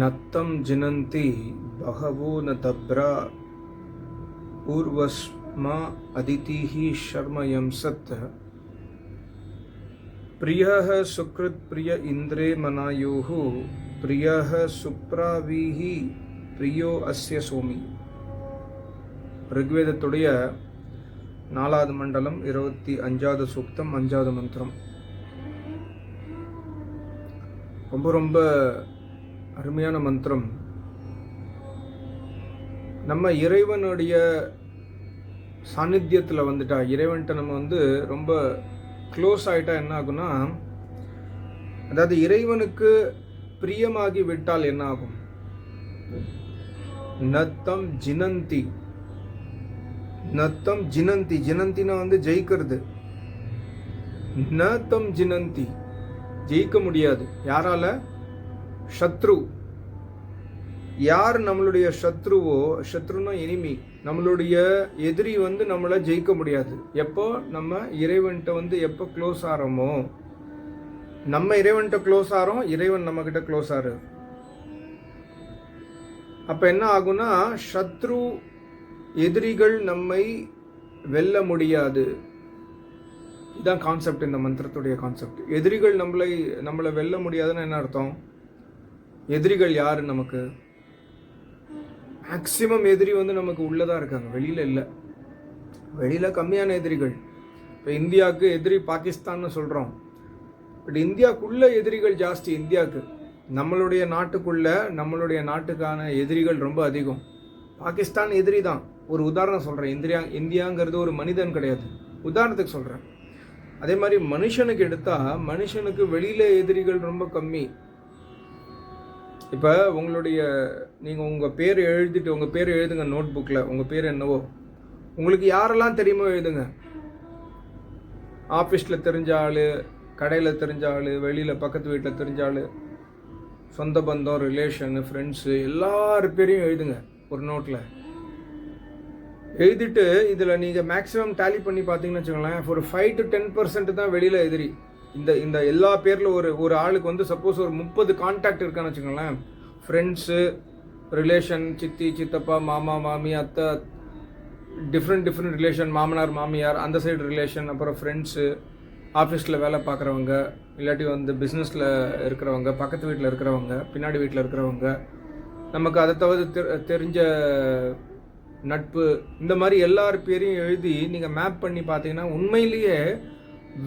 நத்தம் ஜினந்தி பகவோ ந தப்ரா பூர்வஸ்மா அதிதிஹி சர்மயம் சத் பிரியः சுக்ருத் பிரிய இந்திரே மனாயோः பிரியः சுப்ராவீஹி பிரியோ அஸ்ய சோமி ரிக்வேதத்துடைய நாலாவது மண்டலம் இருபத்தி அஞ்சாவது சூக்தம் அஞ்சாவது மந்திரம் ரொம்ப ரொம்ப அருமையான மந்திரம். நம்ம இறைவனுடைய சாநித்தியத்தில் வந்துட்டா இறைவன்கிட்ட நம்ம வந்து ரொம்ப க்ளோஸ் ஆகிட்டா என்ன ஆகும்னா அதாவது இறைவனுக்கு பிரியமாகி விட்டால் என்ன ஆகும்? நத்தம் ஜினந்தி. நத்தம் ஜினந்தி. ஜினந்தினா வந்து ஜெயிக்கிறது. நத்தம் ஜினந்தி. ஜெயிக்க முடியாது. யாரால? ஷத்ரு யார் நம்மளுடைய சத்ருவோ ஷத்ருனா எனிமி நம்மளுடைய எதிரி வந்து நம்மளை ஜெயிக்க முடியாது. எப்போ நம்ம இறைவன்கிட்ட வந்து எப்போ க்ளோஸ் ஆகிறோமோ நம்ம இறைவன்கிட்ட க்ளோஸ் ஆகிறோம் இறைவன் நம்மக்கிட்ட க்ளோஸ் ஆறு அப்போ என்ன ஆகும்னா சத்ரு எதிரிகள் நம்மை வெல்ல முடியாது. இதுதான் கான்செப்ட் இந்த மந்திரத்துடைய கான்செப்ட் எதிரிகள் நம்மளை நம்மளை வெல்ல முடியாதுன்னு என்ன அர்த்தம்? எதிரிகள் யார் நமக்கு? மேக்சிமம் எதிரி வந்து நமக்கு உள்ளதாக இருக்காங்க. வெளியில் இல்லை. வெளியில் கம்மியான எதிரிகள். இப்போ இந்தியாவுக்கு எதிரி பாகிஸ்தான்னு சொல்கிறோம் பட் இந்தியாவுக்குள்ள எதிரிகள் ஜாஸ்தி. இந்தியாவுக்கு. நம்மளுடைய நாட்டுக்குள்ள நம்மளுடைய நாட்டுக்கான எதிரிகள் ரொம்ப அதிகம். பாகிஸ்தான் எதிரி தான். ஒரு உதாரணம் சொல்கிறேன் இந்தியா இந்தியாங்கிறது ஒரு மனிதன் கிடையாது. உதாரணத்துக்கு சொல்கிறேன் அதே மாதிரி மனுஷனுக்கு எடுத்தால் மனுஷனுக்கு வெளியில் எதிரிகள் ரொம்ப கம்மி. இப்போ உங்களுடைய நீங்கள் உங்கள் பேர் எழுதிட்டு உங்கள் பேர் எழுதுங்க நோட் புக்கில் உங்கள் பேர் என்னவோ. உங்களுக்கு யாரெல்லாம் தெரியுமோ எழுதுங்க. ஆஃபீஸில் தெரிஞ்ச ஆள் கடையில் தெரிஞ்ச ஆள் வெளியில் பக்கத்து வீட்டில் தெரிஞ்ச ஆள் சொந்த பந்தம் ரிலேஷனு ஃப்ரெண்ட்ஸு எல்லார் பேரையும் எழுதுங்க ஒரு நோட்டில் எழுதிட்டு இதில் நீங்கள் மேக்ஸிமம் டேலி பண்ணி பார்த்தீங்கன்னு வச்சுக்கோங்களேன் ஒரு ஃபைவ் டு டென் பர்சன்ட் தான் வெளியில் எதிரி. இந்த இந்த எல்லா பேரில் ஒரு ஒரு ஆளுக்கு வந்து சப்போஸ் ஒரு முப்பது கான்டாக்ட் இருக்கான்னு வச்சுக்கோங்களேன். ஃப்ரெண்ட்ஸு ரிலேஷன் சித்தி சித்தப்பா மாமா மாமி அத்தை டிஃப்ரெண்ட் டிஃப்ரெண்ட் ரிலேஷன் மாமனார் மாமியார் அந்த சைடு ரிலேஷன் அப்புறம் ஃப்ரெண்ட்ஸு ஆஃபீஸில் வேலை பார்க்குறவங்க இல்லாட்டி வந்து பிஸ்னஸில் இருக்கிறவங்க பக்கத்து வீட்டில் இருக்கிறவங்க பின்னாடி வீட்டில் இருக்கிறவங்க நமக்கு அதை தவிர தெ- தெரிஞ்ச நட்பு இந்த மாதிரி எல்லார் பேரையும் எழுதி நீங்கள் மேப் பண்ணி பார்த்தீங்கன்னா உண்மையிலேயே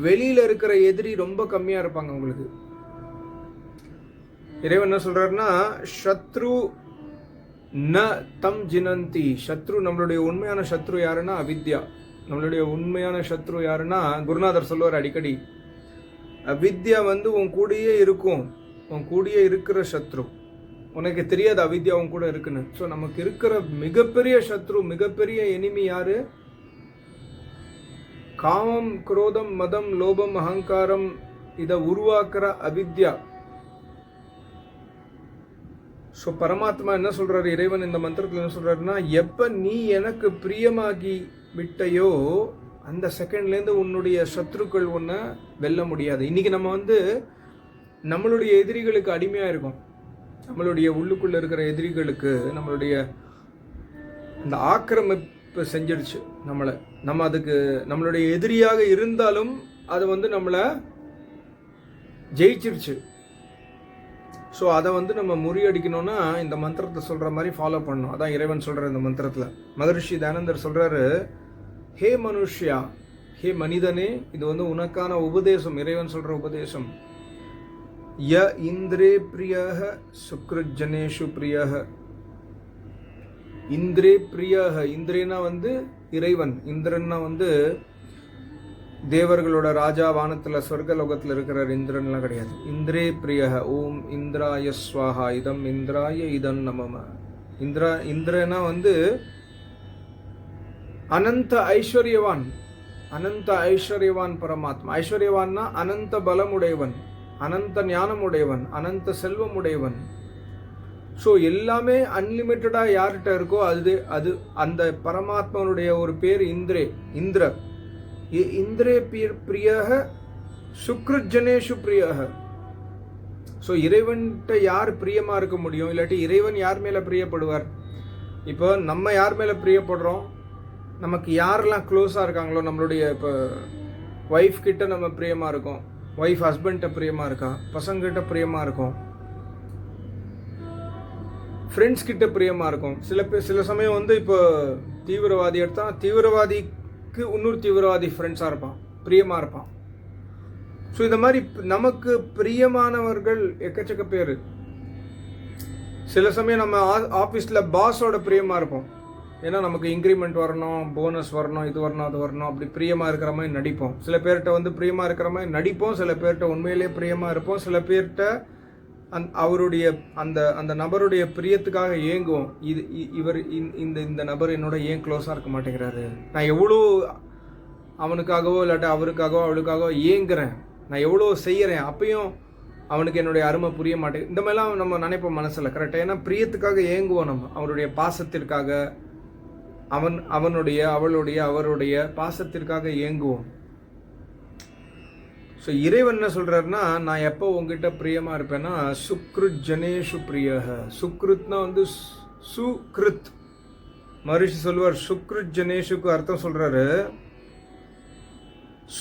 வெளியில் இருக்கிற எதிரி ரொம்ப கம்மியாக இருப்பாங்க உங்களுக்கு. இறைவன் என்ன சொல்கிறாருன்னா சத்ரு ந தம் ஜினந்தி. சத்ரு நம்மளுடைய உண்மையான சத்ரு யாருன்னா அவித்யா. நம்மளுடைய உண்மையான சத்ரு யாருன்னா குருநாதர் சொல்லுவார் அடிக்கடி அவித்யா வந்து உன் கூடயே இருக்கும். உன் கூடயே இருக்கிற சத்ரு. உனக்கு தெரியாது அவித்யா உன் கூட இருக்குன்னு. ஸோ நமக்கு இருக்கிற மிகப்பெரிய சத்ரு மிகப்பெரிய எனிமி யாரு? காமம் குரோதம் மதம் லோபம் அகங்காரம் இதை உருவாக்குற அவித்யா. ஸோ பரமாத்மா என்ன சொல்றாரு? இறைவன் இந்த மந்திரத்தில் என்ன சொல்றாருன்னா எப்ப நீ எனக்கு பிரியமாகி விட்டையோ அந்த செகண்ட்லேருந்து உன்னுடைய சத்ருக்கள் ஒன்றை வெல்ல முடியாது. இன்றைக்கி நம்ம வந்து நம்மளுடைய எதிரிகளுக்கு அடிமையாக இருக்கும். நம்மளுடைய உள்ளுக்குள்ளே இருக்கிற எதிரிகளுக்கு நம்மளுடைய இந்த இப்போ செஞ்சிடுச்சு நம்மளை நம்ம அதுக்கு நம்மளுடைய எதிரியாக இருந்தாலும் அது வந்து நம்மளை ஜெயிச்சிருச்சு. ஸோ அதை வந்து நம்ம முறியடிக்கணும்னா இந்த மந்திரத்தை சொல்கிற மாதிரி ஃபாலோ பண்ணணும். அதான் இறைவன் சொல்கிற இந்த மந்திரத்தில். மகரிஷி தயானந்தர் சொல்கிறாரு ஹே மனுஷ்யா ஹே மனிதனே இது வந்து உனக்கான உபதேசம் இறைவன் சொல்கிற உபதேசம். ய இந்திரே பிரியக சுக்ருஜனேஷு பிரியக இந்திரே பிரியாக. இந்திரேனா வந்து இறைவன். இந்திரன்னா வந்து தேவர்களோட ராஜா வானத்தில் சொர்க்கலோகத்தில் இருக்கிற இந்திரன்லாம் கிடையாது. இந்திரே பிரியக. ஓம் இந்திராய ஸ்வாஹா. இதம் இந்திராய இதம் நமம. இந்திரா இந்திரனா வந்து அனந்த ஐஸ்வர்யவான். அனந்த ஐஸ்வர்யவான் பரமாத்மா. ஐஸ்வர்யவான்னா அனந்த பலமுடையவன். அனந்த ஞானமுடையவன். அனந்த செல்வமுடையவன். ஸோ எல்லாமே அன்லிமிட்டடாக யார்கிட்ட இருக்கோ அது அது அந்த பரமாத்மனுடைய ஒரு பேர் இந்திரே இந்திர. இந்திரே பிர் பிரியக சுக்ருஜனேஷு பிரியக. ஸோ இறைவன்கிட்ட யார் பிரியமாக இருக்க முடியும்? இல்லாட்டி இறைவன் யார் மேலே பிரியப்படுவார்? இப்போ நம்ம யார் மேலே பிரியப்படுறோம்? நமக்கு யாரெல்லாம் க்ளோஸாக இருக்காங்களோ நம்மளுடைய இப்போ ஒய்ஃப் கிட்ட நம்ம பிரியமாக இருக்கோம். ஒய்ஃப் ஹஸ்பண்ட்ட பிரியமாக இருக்கா? பசங்கிட்ட பிரியமாக இருக்கும்? ஃப்ரெண்ட்ஸ் கிட்ட பிரியமாக இருக்கும். சில பேர் சில சமயம் வந்து இப்போ தீவிரவாதி எடுத்தால் தீவிரவாதிக்கு இன்னொரு தீவிரவாதி ஃப்ரெண்ட்ஸாக இருப்பான். பிரியமாக இருப்பான். ஸோ இந்த மாதிரி நமக்கு பிரியமானவர்கள் எக்கச்சக்க பேர். சில சமயம் நம்ம ஆஃபீஸில் பாஸோட பிரியமாக இருப்போம். ஏன்னா நமக்கு இன்க்ரிமெண்ட் வரணும் போனஸ் வரணும் இது வரணும் அது வரணும் அப்படி பிரியமாக இருக்கிற மாதிரி நடிப்போம். சில பேர்கிட்ட வந்து பிரியமாக இருக்கிற மாதிரி நடிப்போம். சில பேர்கிட்ட உண்மையிலேயே பிரியமாக இருப்போம். சில பேர்கிட்ட அந் அவருடைய அந்த அந்த நபருடைய பிரியத்துக்காக ஏங்குவோம். இது இ- இவர் இந்த- இந்த இந்த நபர் என்னோட ஏன் க்ளோஸாக இருக்க மாட்டேங்கிறாரு? நான் எவ்வளோ அவனுக்காகவோ இல்லாட்டி அவருக்காகவோ அவளுக்காகவோ ஏங்குறேன். நான் எவ்வளோ செய்கிறேன் அப்பயும் அவனுக்கு என்னுடைய அருமை புரிய மாட்டேங்குது இந்த மாதிரிலாம் நம்ம நினைப்போம் மனசில். கரெக்டாக ஏன்னா பிரியத்துக்காக ஏங்குவோம் நம்ம. அவருடைய பாசத்திற்காக அவன் அவனுடைய அவளுடைய அவருடைய பாசத்திற்காக ஏங்குவோம். ஸோ இறைவன் என்ன சொல்கிறாருன்னா நான் எப்போ உங்ககிட்ட பிரியமாக இருப்பேன்னா சுக்ருத் ஜனேஷு பிரியக சுக்ருத்னா வந்து சுக்ருத் மகரிஷி சொல்வார் சுக்ருத் ஜனேஷுக்கு அர்த்தம் சொல்கிறாரு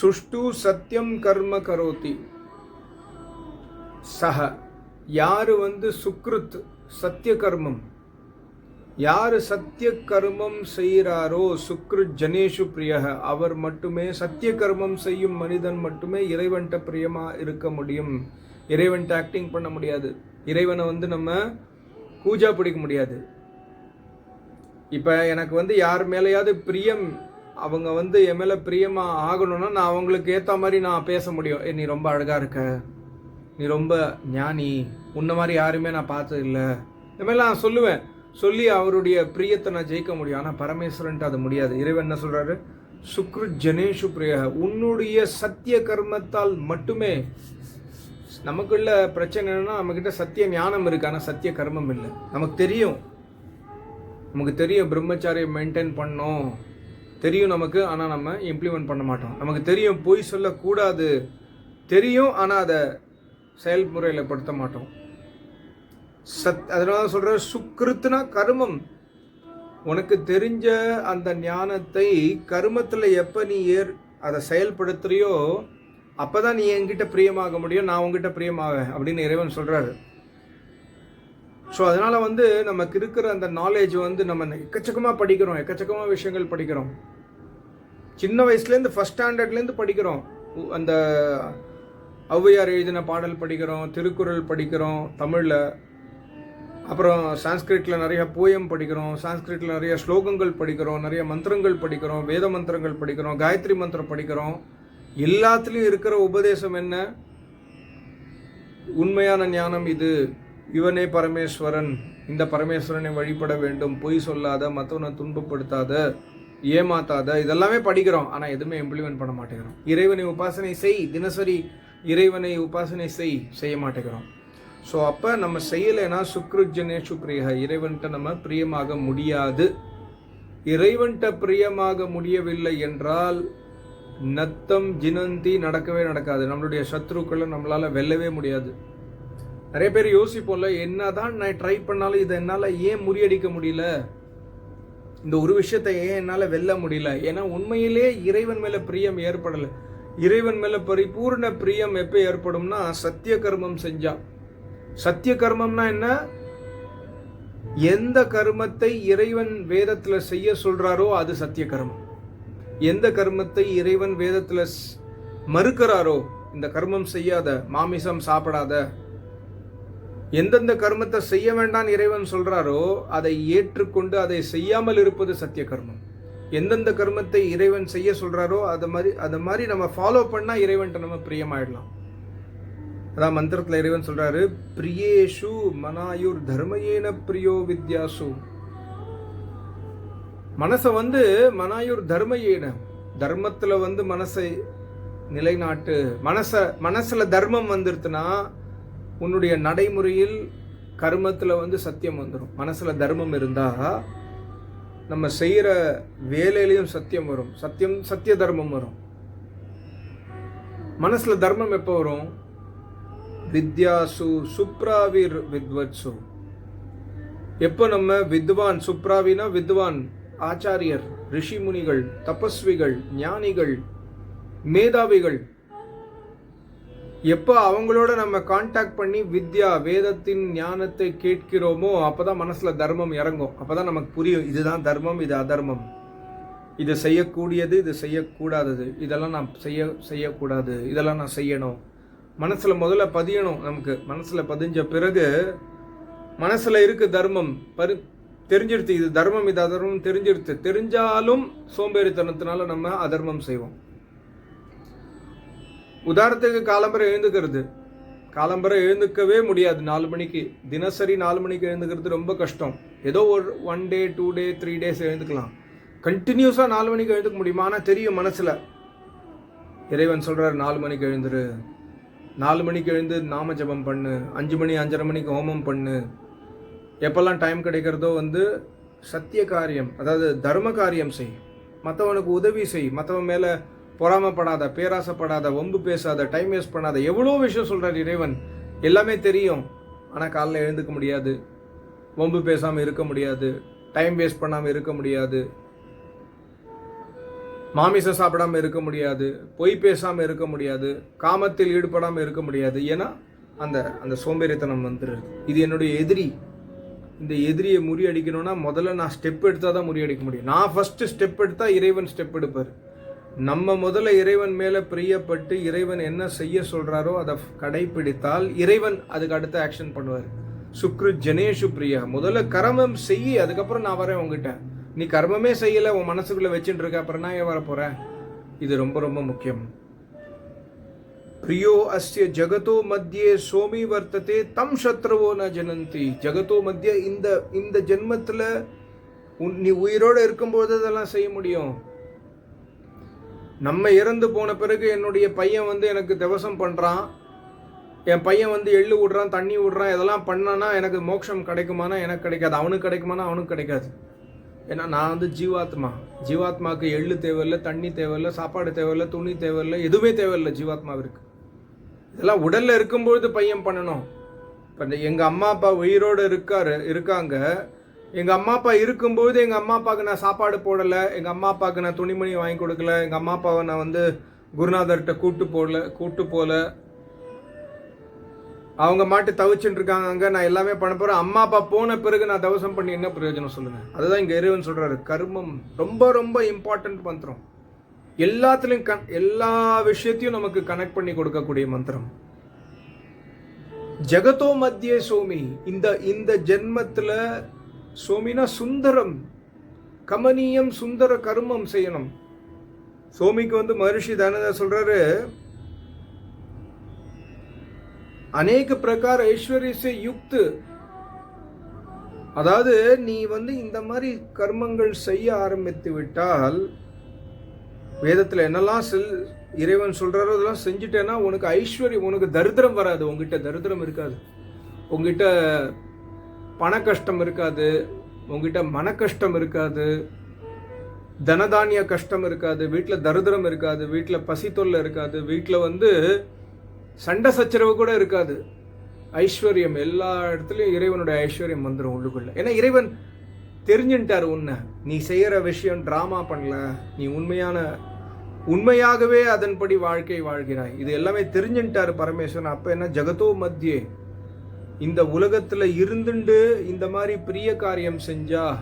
சுஷ்டு சத்தியம் கர்ம கரோதி. சஹ. யார் வந்து சுக்ருத்? சத்திய கர்மம். யார் சத்திய கர்மம் செய்கிறாரோ சுக்ரு ஜனேஷு பிரியக அவர் மட்டுமே சத்திய கர்மம் செய்யும் மனிதன் மட்டுமே இறைவன்கிட்ட பிரியமாக இருக்க முடியும். இறைவன்கிட்ட ஆக்டிங் பண்ண முடியாது. இறைவனை வந்து நம்ம பூஜா பிடிக்க முடியாது. இப்போ எனக்கு வந்து யார் மேலேயாவது பிரியம் அவங்க வந்து என் மேலே பிரியமாக ஆகணும்னா நான் அவங்களுக்கு ஏற்ற மாதிரி நான் பேச முடியும். நீ ரொம்ப அழகாக இருக்க. நீ ரொம்ப ஞானி. உன்ன மாதிரி யாருமே நான் பார்த்தது இல்லை இந்த மாதிரிலாம் நான் சொல்லுவேன். சொல்லி அவருடைய பிரியத்தை நான் ஜெயிக்க முடியும். ஆனால் பரமேஸ்வரன்ட்டு அது முடியாது. இறைவன் என்ன சொல்கிறாரு சுக்ரு ஜனேஷு பிரிய உன்னுடைய சத்திய கர்மத்தால் மட்டுமே நமக்குள்ள பிரச்சனை என்னன்னா நம்மக்கிட்ட சத்திய ஞானம் இருக்கு. ஆனால் சத்திய கர்மம் இல்லை. நமக்கு தெரியும். நமக்கு தெரியும் பிரம்மச்சாரியம் மெயின்டைன் பண்ணோம். தெரியும் நமக்கு ஆனால் நம்ம இம்ப்ளிமெண்ட் பண்ண மாட்டோம். நமக்கு தெரியும் பொய் சொல்லக்கூடாது. தெரியும் ஆனால் அதை செயல்முறையில் படுத்த மாட்டோம். சத் அதனால சொல்ற சுக்கிருத்துனா கருமம். உனக்கு தெரிஞ்ச அந்த ஞானத்தை கருமத்தில் எப்போ நீ ஏர் அதை செயல்படுத்துறியோ அப்போ தான் நீ என்கிட்ட பிரியமாக முடியும் நான் உங்ககிட்ட பிரியமாக அப்படின்னு இறைவன் சொல்கிறாரு ஸோ அதனால் வந்து நமக்கு இருக்கிற அந்த நாலேஜ் வந்து நம்ம எக்கச்சக்கமாக படிக்கிறோம் எக்கச்சக்கமாக விஷயங்கள் படிக்கிறோம். சின்ன வயசுலேருந்து ஃபஸ்ட் ஸ்டாண்டர்ட்லேருந்து படிக்கிறோம். உ- அந்த ஔவையார் எழுதின பாடல் படிக்கிறோம் திருக்குறள் படிக்கிறோம் தமிழில். அப்புறம் சான்ஸ்கிரிட்டில் நிறைய போயம் படிக்கிறோம் சான்ஸ்கிரிட்டில் நிறைய ஸ்லோகங்கள் படிக்கிறோம் நிறைய மந்திரங்கள் படிக்கிறோம் வேத மந்திரங்கள் படிக்கிறோம் காயத்ரி மந்திரம் படிக்கிறோம். எல்லாத்துலேயும் இருக்கிற உபதேசம் என்ன? உண்மையான ஞானம் இது. இவனே பரமேஸ்வரன். இந்த பரமேஸ்வரனை வழிபட வேண்டும். பொய் சொல்லாத மற்றவனை துன்பப்படுத்தாத ஏமாத்தாத இதெல்லாமே படிக்கிறோம். ஆனால் எதுவுமே இம்ப்ளிமெண்ட் பண்ண மாட்டேங்கிறோம். இறைவனை உபாசனை செய். தினசரி இறைவனை உபாசனை செய். செய்ய மாட்டேங்கிறோம். ஸோ அப்போ நம்ம செய்யலைன்னா சுக்ருஜனே சுக்ரியா இறைவன்கிட்ட நம்ம பிரியமாக முடியாது. இறைவன்கிட்ட பிரியமாக முடியவில்லை என்றால் நத்தம் ஜினந்தி நடக்கவே நடக்காது. நம்மளுடைய சத்ருக்களை நம்மளால் வெல்லவே முடியாது. நிறைய பேர் யோசிப்போம்ல என்னதான் நான் ட்ரை பண்ணாலும் இதை என்னால் ஏன் முறியடிக்க முடியல? இந்த ஒரு விஷயத்தை ஏன் என்னால் வெல்ல முடியல? ஏன்னா உண்மையிலே இறைவன் மேலே பிரியம் ஏற்படலை. இறைவன் மேலே பரிபூர்ண பிரியம் எப்போ ஏற்படும்னா சத்திய கர்மம் செஞ்சான் சத்திய கர்மம்னா என்ன? எந்த கர்மத்தை இறைவன் வேதத்துல செய்ய சொல்றாரோ அது சத்திய கர்மம். எந்த கர்மத்தை இறைவன் வேதத்துல மறுக்கிறாரோ இந்த கர்மம் செய்யாத மாமிசம் சாப்பிடாத எந்தெந்த கர்மத்தை செய்ய வேண்டாம் இறைவன் சொல்றாரோ அதை ஏற்றுக்கொண்டு அதை செய்யாமல் இருப்பது சத்திய கர்மம். எந்தெந்த கர்மத்தை இறைவன் செய்ய சொல்றாரோ அதை மாதிரி அதை மாதிரி நம்ம ஃபாலோ பண்ணா இறைவன்கிட்ட நம்ம பிரியமாயிடலாம். அதான் மந்திரத்தில் இறைவன் சொல்கிறாரு பிரியேஷு மனாயுர் தர்மயேன பிரியோ வித்யாசு. மனசை வந்து மனாயுர் தர்மயேன தர்மத்தில் வந்து மனசை நிலைநாட்டு மனசை மனசில் தர்மம் வந்துடுதுன்னா உன்னுடைய நடைமுறையில் கர்மத்தில் வந்து சத்தியம் வந்துடும் மனசில் தர்மம் இருந்தால் நம்ம செய்கிற வேலையிலையும் சத்தியம் வரும். சத்தியம் சத்திய தர்மம் வரும். மனசில் தர்மம் எப்போ வரும்? வித்யாசு சுப்ராவிர் வித்வத்சு. எப்போ நம்ம வித்வான் சுப்ராவினா வித்வான் ஆச்சாரியர் ரிஷி முனிகள் தபஸ்விகள் ஞானிகள் மேதாவிகள். எப்போ அவங்களோட நம்ம காண்டாக்ட் பண்ணி வித்யா வேதத்தின் ஞானத்தை கேட்கிறோமோ அப்பதான் மனசில் தர்மம் இறங்கும். அப்பதான் நமக்கு புரியும் இதுதான் தர்மம் இது அதர்மம். இது செய்யக்கூடியது இது செய்யக்கூடாதது. இதெல்லாம் நான் செய்ய செய்யக்கூடாது. இதெல்லாம் நான் செய்யணும். மனசில் முதல்ல பதியணும் நமக்கு. மனசில் பதிஞ்ச பிறகு மனசில் இருக்கு தர்மம். பரி தெரிஞ்சிருத்து இது தர்மம் இது அதர்மம் தெரிஞ்சிருத்து தெரிஞ்சாலும் சோம்பேறித்தனத்தினால நம்ம அதர்மம் செய்வோம். உதாரணத்துக்கு காலம்பரை எழுந்துக்கிறது. காலம்பரை எழுந்துக்கவே முடியாது. நாலு மணிக்கு. தினசரி நாலு மணிக்கு எழுந்துக்கிறது ரொம்ப கஷ்டம். ஏதோ ஒரு one day two day three days எழுந்துக்கலாம். கண்டினியூஸாக நாலு மணிக்கு எழுந்துக்க முடியுமா? ஆனால் தெரியும் மனசில். இறைவன் சொல்கிறார் நாலு மணிக்கு எழுந்துரு. நாலு மணிக்கு எழுந்து நாம ஜபம் பண்ணு அஞ்சு மணி அஞ்சரை மணிக்கு ஹோமம் பண்ணு. எப்போல்லாம் டைம் கிடைக்கிறதோ வந்து சத்திய காரியம் அதாவது தர்ம காரியம் செய். மற்றவனுக்கு உதவி செய். மற்றவன் மேலே பொறாமப்படாத பேராசப்படாத வம்பு பேசாத டைம் வேஸ்ட் பண்ணாத எவ்வளோ விஷயம் சொல்கிறார் இறைவன். எல்லாமே தெரியும். ஆனால் காலைல எழுந்துக்க முடியாது. வம்பு பேசாமல் இருக்க முடியாது. டைம் வேஸ்ட் பண்ணாமல் இருக்க முடியாது. மாமிசம் சாப்பிடாம இருக்க முடியாது பொய் பேசாமல் இருக்க முடியாது காமத்தில் ஈடுபடாமல் இருக்க முடியாது. ஏன்னா அந்த அந்த சோம்பேறித்தனம் வந்துடுது இது என்னுடைய எதிரி. இந்த எதிரியை முறியடிக்கணும்னா முதல்ல நான் ஸ்டெப் எடுத்தால் தான் முறியடிக்க முடியும். நான் ஃபஸ்ட்டு ஸ்டெப் எடுத்தால் இறைவன் ஸ்டெப் எடுப்பார். நம்ம முதல்ல இறைவன் மேலே பிரியப்பட்டு இறைவன் என்ன செய்ய சொல்கிறாரோ அதை கடைபிடித்தால் இறைவன் அதுக்கு அடுத்த ஆக்ஷன் பண்ணுவார். சுக்ரு ஜனேஷு பிரியா. முதல்ல கரமம் செய்ய அதுக்கப்புறம் நான் வரேன் உங்ககிட்ட. நீ கர்மமே செய்யலை உன் மனசுக்குள்ளே வச்சுட்டு இருக்க அப்புறம் நான் ஏன் வர போகிறேன் இது ரொம்ப ரொம்ப முக்கியம். பிரியோ அஸ்ய ஜகதோ மத்தியே சோமி வர்த்ததே தம் சத்ருவோ ந ஜனந்தி. ஜகதோ மத்திய இந்த இந்த ஜென்மத்தில் நீ உயிரோடு இருக்கும்போது அதெல்லாம் செய்ய முடியும். நம்ம இறந்து போன பிறகு என்னுடைய பையன் வந்து எனக்கு திவசம் பண்ணுறான் என் பையன் வந்து எள்ளு விடுறான் தண்ணி விடுறான் இதெல்லாம் பண்ணானா எனக்கு மோட்சம் கிடைக்குமானா எனக்கு கிடைக்காது. அவனுக்கு கிடைக்குமானா அவனுக்கு கிடைக்காது. ஏன்னா நான் வந்து ஜீவாத்மா. ஜீவாத்மாவுக்கு எள்ளு தேவையில்லை தண்ணி தேவையில்லை சாப்பாடு தேவையில்லை துணி தேவையில்லை எதுவுமே தேவையில்லை ஜீவாத்மாவிற்கு. இதெல்லாம் உடலில் இருக்கும்பொழுது பையன் பண்ணணும். இப்போ இந்த எங்கள் அம்மா அப்பா உயிரோடு இருக்காரு இருக்காங்க. எங்கள் அம்மா அப்பா இருக்கும்போது எங்கள் அம்மா அப்பாவுக்கு நான் சாப்பாடு போடலை எங்கள் அம்மா அப்பாவுக்கு நான் துணிமணி வாங்கி கொடுக்கல எங்கள் அம்மா அப்பாவை நான் வந்து குருநாதர்கிட்ட கூட்டு போடல கூட்டு போகல அவங்க மாட்டு தவிச்சுட்டு இருக்காங்க அங்கே நான் எல்லாமே பண்ண போகிறேன் அம்மா அப்பா போன பிறகு நான் தவசம் பண்ணி என்ன பிரயோஜனம் சொல்லுங்கள் அதுதான் இங்கே இறைவன் சொல்கிறாரு கர்மம் ரொம்ப ரொம்ப இம்பார்ட்டன்ட் மந்திரம். எல்லாத்துலேயும் கன் எல்லா விஷயத்தையும் நமக்கு கனெக்ட் பண்ணி கொடுக்கக்கூடிய மந்திரம். ஜெகதோ மத்திய சோமி. இந்த இந்த ஜென்மத்தில் சோமினா சுந்தரம். கமனியம் சுந்தர கர்மம் செய்யணும். சோமிக்கு வந்து மகர்ஷி தானதா சொல்றாரு? அநேக பிரகார ஐஸ்வர்யசை யுக்து. அதாவது நீ வந்து இந்த மாதிரி கர்மங்கள் செய்ய ஆரம்பித்து விட்டால் வேதத்தில் என்னெல்லாம் செல் இறைவன் சொல்கிறாரோ அதெல்லாம் செஞ்சுட்டேன்னா உனக்கு ஐஸ்வர்யம் உனக்கு தரித்திரம் வராது. உங்ககிட்ட தரித்திரம் இருக்காது. உங்ககிட்ட பண கஷ்டம் இருக்காது. உங்ககிட்ட மன கஷ்டம் இருக்காது. தனதானிய கஷ்டம் இருக்காது. வீட்டில் தரித்திரம் இருக்காது. வீட்டில் பசி தொல்லை இருக்காது. வீட்டில் வந்து சண்டை சச்சரவு கூட இருக்காது. ஐஸ்வர்யம் எல்லா இடத்துலையும் இறைவனுடைய ஐஸ்வர்யம் வந்துடும் உள்ளுக்குள்ள. ஏன்னா இறைவன் தெரிஞ்சுட்டார் உன்னை. நீ செய்கிற விஷயம் ட்ராமா பண்ணல. நீ உண்மையான உண்மையாகவே அதன்படி வாழ்க்கை வாழ்கிறாய். இது எல்லாமே தெரிஞ்சுட்டார் பரமேஸ்வரன். அப்போ என்ன? ஜெகதோ மத்தியே இந்த உலகத்தில் இருந்துண்டு இந்த மாதிரி பிரிய காரியம் செஞ்சா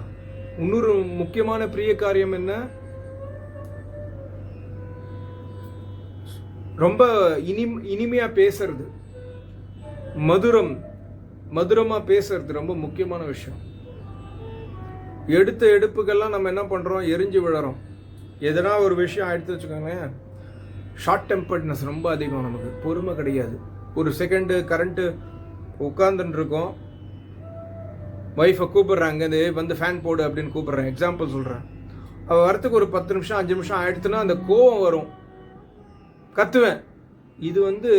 இன்னொரு முக்கியமான பிரிய காரியம் என்ன? ரொம்ப இனி இனிமையாக பேசுறது. மதுரம் மதுரமாக பேசுறது ரொம்ப முக்கியமான விஷயம். எடுத்த எடுப்புக்கெல்லாம் நம்ம என்ன பண்ணுறோம் எரிஞ்சு விழறோம். எதனா ஒரு விஷயம் எடுத்து வச்சுக்கோங்களேன் ஷார்ட் டெம்பர்ட்னஸ் ரொம்ப அதிகம் நமக்கு. பொறுமை கிடையாது. ஒரு செகண்டு கரண்ட்டு உட்காந்துருக்கோம் ஒய்ஃபை கூப்பிட்றாங்க இது வந்து ஃபேன் போடு அப்படின்னு கூப்பிட்றேன். எக்ஸாம்பிள் சொல்கிறேன் அவள் வரத்துக்கு ஒரு பத்து நிமிஷம் அஞ்சு நிமிஷம் ஆயிடுச்சுன்னா அந்த கோவம் வரும். கத்துவேன். இது வந்து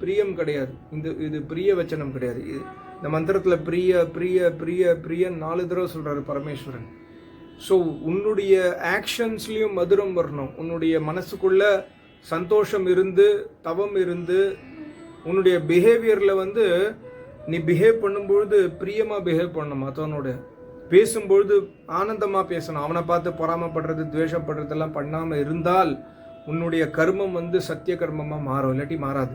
பிரியம் கிடையாது. இந்த இது பிரிய வச்சனம் கிடையாது. இது இந்த மந்திரத்தில் பிரிய பிரிய பிரிய பிரிய நாலு தடவை சொல்கிறாரு பரமேஸ்வரன். ஸோ உன்னுடைய ஆக்ஷன்ஸ்லேயும் மதுரம் வரணும். உன்னுடைய மனசுக்குள்ள சந்தோஷம் இருந்து தவம் இருந்து உன்னுடைய பிஹேவியரில் வந்து நீ பிஹேவ் பண்ணும்பொழுது பிரியமாக பிஹேவ் பண்ணணும் மற்றவனோட பேசும்பொழுது ஆனந்தமாக பேசணும். அவனை பார்த்து பொறாமப்படுறது துவேஷப்படுறதெல்லாம் பண்ணாமல் இருந்தால் உன்னுடைய கர்மம் வந்து சத்திய கர்மமாக மாறும் இல்லாட்டி மாறாது.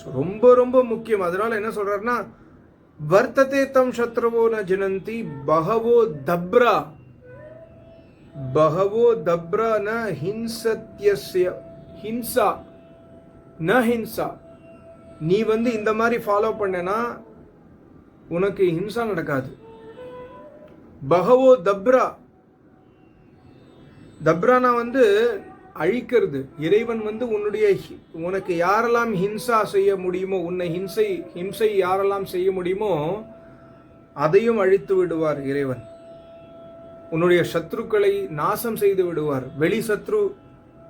ஸோ ரொம்ப ரொம்ப முக்கியம். அதனால என்ன சொல்றாருன்னா வர்த்ததே தம் சத்ருவோ ந ஜினந்தி பகவோ தப்ரா பகவோ தப்ரா ந ஹிம்சத்யஸ்ய ஹிம்சா ந ஹிம்சா. நீ வந்து இந்த மாதிரி ஃபாலோ பண்ணனா உனக்கு ஹிம்சா நடக்காது. பகவோ தப்ரா தப்ரானா வந்து அழிக்கிறது. இறைவன் வந்து உன்னுடைய உனக்கு யாரெல்லாம் ஹிம்சா செய்ய முடியுமோ உன்னை ஹிம்சை ஹிம்சை யாரெல்லாம் செய்ய முடியுமோ அதையும் அழித்து விடுவார் இறைவன். உன்னுடைய சத்ருக்களை நாசம் செய்து விடுவார். வெளி சத்ரு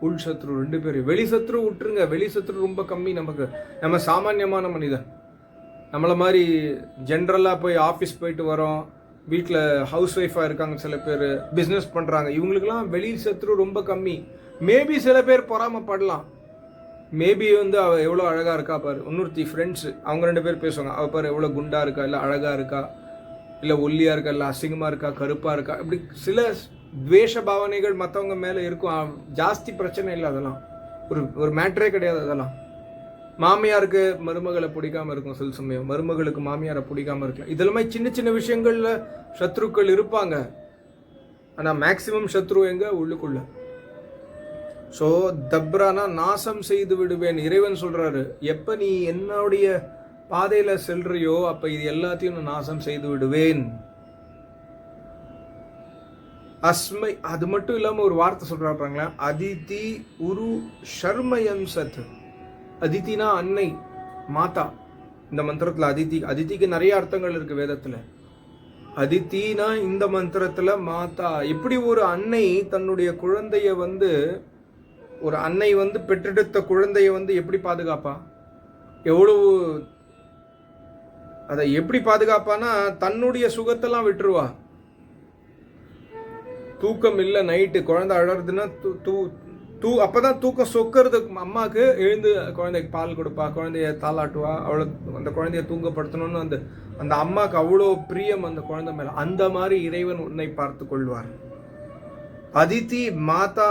உள் சத்ரு ரெண்டு பேரும் வெளி சத்ரு விட்டுருங்க வெளி சத்ரு ரொம்ப கம்மி நமக்கு. நம்ம சாமானியமான மனிதன். நம்மளை மாதிரி ஜென்ரலாக போய் ஆஃபீஸ் போயிட்டு வரோம். வீட்டில் ஹவுஸ் ஒய்ஃபாக இருக்காங்க சில பேர். பிஸ்னஸ் பண்ணுறாங்க இவங்களுக்கெல்லாம் வெளி சத்ரு ரொம்ப கம்மி. மேபி சில பேர் பொறாமப்படலாம். மேபி வந்து அவள் எவ்வளோ அழகாக இருக்கா பாரு. இன்னொருத்தி ஃப்ரெண்ட்ஸு அவங்க ரெண்டு பேர் பேசுவாங்க. அவள் பாரு எவ்வளோ குண்டாக இருக்கா இல்லை அழகாக இருக்கா இல்லை ஒல்லியாக இருக்கா இல்லை அசிங்கமாக இருக்கா கருப்பாக இருக்கா. இப்படி சில துவேஷ பாவனைகள் மற்றவங்க மேலே இருக்கும். ஜாஸ்தி பிரச்சனை இல்லை அதெல்லாம். ஒரு ஒரு மேட்ரே கிடையாது அதெல்லாம். மாமியாருக்கு மருமகளை பிடிக்காம இருக்கும் சில சமயம். மருமகளுக்கு மாமியாரை பிடிக்காம இருக்கலாம். இதெல்லாமே சின்ன சின்ன விஷயங்களில் சத்ருக்கள் இருப்பாங்க. ஆனால் மேக்சிமம் சத்ரு எங்கே? உள்ளுக்குள்ளே. ஸோ தப்ரானா நாசம் செய்து விடுவேன் இறைவன் சொல்கிறாரு எப்போ நீ என்னுடைய பாதையில் செல்றியோ அப்போ இது எல்லாத்தையும் நான் நாசம் செய்து விடுவேன். அஸ்மை அது மட்டும் இல்லாமல் ஒரு வார்த்தை சொல்றாங்களா அதிதி உரு ஷர்மயம் சத். அதித்தினா அன்னை மாதா. இந்த மந்திரத்தில் அதித்தி அதித்திக்கு நிறைய அர்த்தங்கள் இருக்கு வேதத்தில். அதித்தினா இந்த மந்திரத்தில் மாதா. எப்படி ஒரு அன்னை தன்னுடைய குழந்தைய வந்து ஒரு அன்னை வந்து பெற்றெடுத்த குழந்தைய வந்து எப்படி பாதுகாப்பா? எவ்வளவு அதை எப்படி பாதுகாப்பானா தன்னுடைய சுகத்தெல்லாம் விட்டுருவா. தூக்கம் இல்லை நைட்டு குழந்தை அழறதுன்னா தூ தூ தூ அப்பதான் தூக்கம் சொக்கிறது. அம்மாவுக்கு எழுந்து குழந்தைக்கு பால் கொடுப்பா குழந்தைய தாளாட்டுவா அவ்வளோ அந்த குழந்தைய தூங்கப்படுத்தணும்னு அந்த அந்த அம்மாவுக்கு அவ்வளோ பிரியம் அந்த குழந்தை மேலே. அந்த மாதிரி இறைவன் உன்னை பார்த்து கொள்வார். அதித்தி மாதா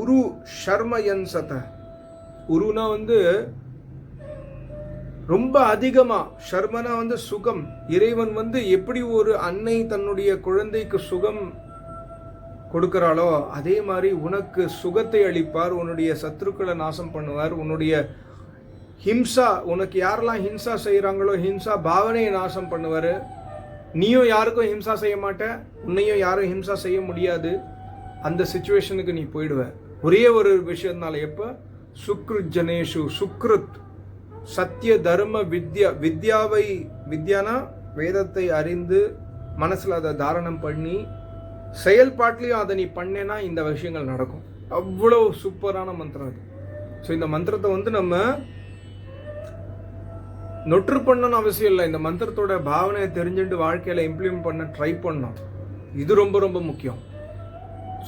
உரு ஷர்மயன் சத. உருனா வந்து ரொம்ப அதிகமாக ஷர்மனா வந்து சுகம். இறைவன் வந்து எப்படி ஒரு அன்னை தன்னுடைய குழந்தைக்கு சுகம் கொடுக்கிறாளோ அதே மாதிரி உனக்கு சுகத்தை அளிப்பார் உன்னுடைய சத்துருக்களை நாசம் பண்ணுவார் உன்னுடைய ஹிம்சா உனக்கு யாரெல்லாம் ஹிம்சா செய்கிறாங்களோ ஹிம்சா பாவனையை நாசம் பண்ணுவார். நீயும் யாருக்கும் ஹிம்சா செய்ய மாட்ட உன்னையும் யாரும் ஹிம்சா செய்ய முடியாது. அந்த சுச்சுவேஷனுக்கு நீ போயிடுவேன் ஒரே ஒரு விஷயம்னால எப்போ? சுக்ருத் ஜனேஷு சுக்ருத். சத்திய தர்ம வித்யா வித்யாவை வித்யானா வேதத்தை அறிந்து மனசில் அதை தாரணம் பண்ணி செயல்பாட்டிலையும் அதை நீ பண்ணேன்னா இந்த விஷயங்கள் நடக்கும். அவ்வளோ சூப்பரான மந்திரம் அது. ஸோ இந்த மந்திரத்தை வந்து நம்ம நொற்று பண்ணணும்னு அவசியம் இல்லை. இந்த மந்திரத்தோட பாவனையை தெரிஞ்சுட்டு வாழ்க்கையில் இம்ப்ளிமெண்ட் பண்ண ட்ரை பண்ணோம் இது ரொம்ப ரொம்ப முக்கியம்.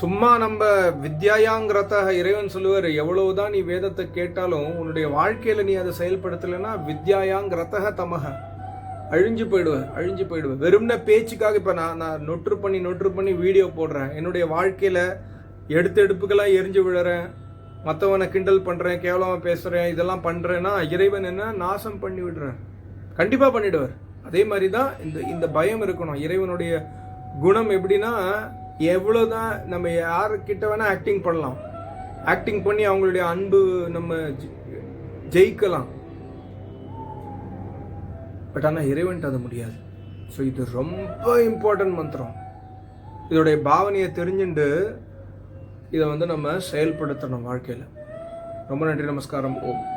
சும்மா நம்ம வித்யாயாங்கிறத இறைவன் சொல்லுவார் எவ்வளவுதான் நீ வேதத்தை கேட்டாலும் உன்னுடைய வாழ்க்கையில் நீ அதை செயல்படுத்தலைன்னா வித்யாயாங்கிறத தமக அழிஞ்சு போயிடுவேன் அழிஞ்சு போயிடுவேன் வெறும்ன பேச்சுக்காக இப்போ நான் நான் நொற்று பண்ணி நொற்று பண்ணி வீடியோ போடுறேன். என்னுடைய வாழ்க்கையில் எடுத்து எடுப்புக்கெல்லாம் எரிஞ்சு விழுறேன். மற்றவனை கிண்டல் பண்ணுறேன் கேவலமாக பேசுகிறேன் இதெல்லாம் பண்ணுறேன்னா இறைவன் என்ன நாசம் பண்ணி விடுறேன் கண்டிப்பாக பண்ணிவிடுவார் அதே மாதிரி தான் இந்த இந்த பயம் இருக்கணும். இறைவனுடைய குணம் எப்படின்னா எவ்வளோ தான் நம்ம யார்கிட்ட வேணால் ஆக்டிங் பண்ணலாம். ஆக்டிங் பண்ணி அவங்களுடைய அன்பு நம்ம ஜெ- ஜெயிக்கலாம். பட் ஆனால் இறைவன்ட்டு அது முடியாது. ஸோ இது ரொம்ப இம்பார்ட்டன்ட் மந்திரம். இதோடைய பாவனையை தெரிஞ்சுண்டு இதை வந்து நம்ம செயல்படுத்தணும் வாழ்க்கையில். ரொம்ப நன்றி நமஸ்காரம். ஓம்.